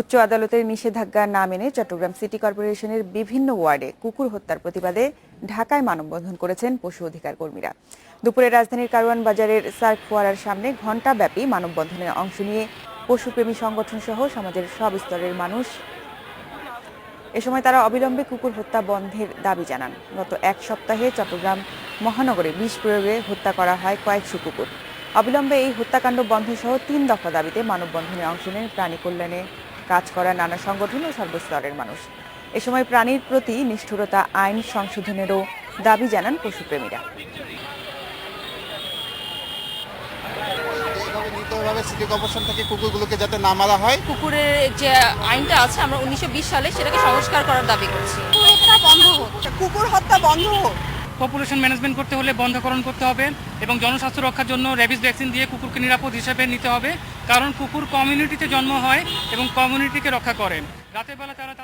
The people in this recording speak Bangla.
উচ্চ আদালতের নিষেধাজ্ঞা না মেনে চট্টগ্রাম সিটি কর্পোরেশনের বিভিন্ন ওয়ার্ডে কুকুর হত্যার প্রতিবাদে ঢাকায় মানববন্ধন করেছেন পশু অধিকার কর্মীরা। দুপুরে রাজধানীর কারওয়ান বাজারের সার্ক ফোয়ারার সামনে ঘণ্টাব্যাপী মানববন্ধনে অংশ নিয়ে পশুপ্রেমী সংগঠন সহ সমাজের সব স্তরের মানুষ এ সময় তারা অবিলম্বে কুকুর হত্যা বন্ধের দাবি জানান। গত এক সপ্তাহে চট্টগ্রাম মহানগরে বিষ প্রয়োগে হত্যা করা হয় কয়েকশো কুকুর। অবিলম্বে এই হত্যাকাণ্ড বন্ধ সহ তিন দফা দাবিতে মানববন্ধনে অংশ নেন প্রাণী কল্যাণে কাজ করা নানা সংগঠন ও সর্বস্তরের মানুষ। এ সময় প্রাণীর প্রতি নিষ্ঠুরতা আইন সংশোধনেরও দাবি জানান পশুপ্রেমীরা। নির্দয়ভাবে সিটি কর্পোরেশন থেকে কুকুরগুলোকে যাতে না মারা হয়। কুকুরের যে আইনটা আছে আমরা উনিশশো বিশ সালে সেটাকে সংস্কার করার দাবি করছি। কুকুর হত্যা বন্ধ হোক। পপুলেশন ম্যানেজমেন্ট করতে হলে বন্ধকরণ করতে হবে এবং জনস্বাস্থ্য রক্ষার জন্য র্যাবিস ভ্যাকসিন দিয়ে কুকুরকে নিরাপদ হিসেবে নিতে হবে। কারণ কুকুর কমিউনিটিতে জন্ম হয় এবং কমিউনিটিকে রক্ষা করে রাতের বেলা তারা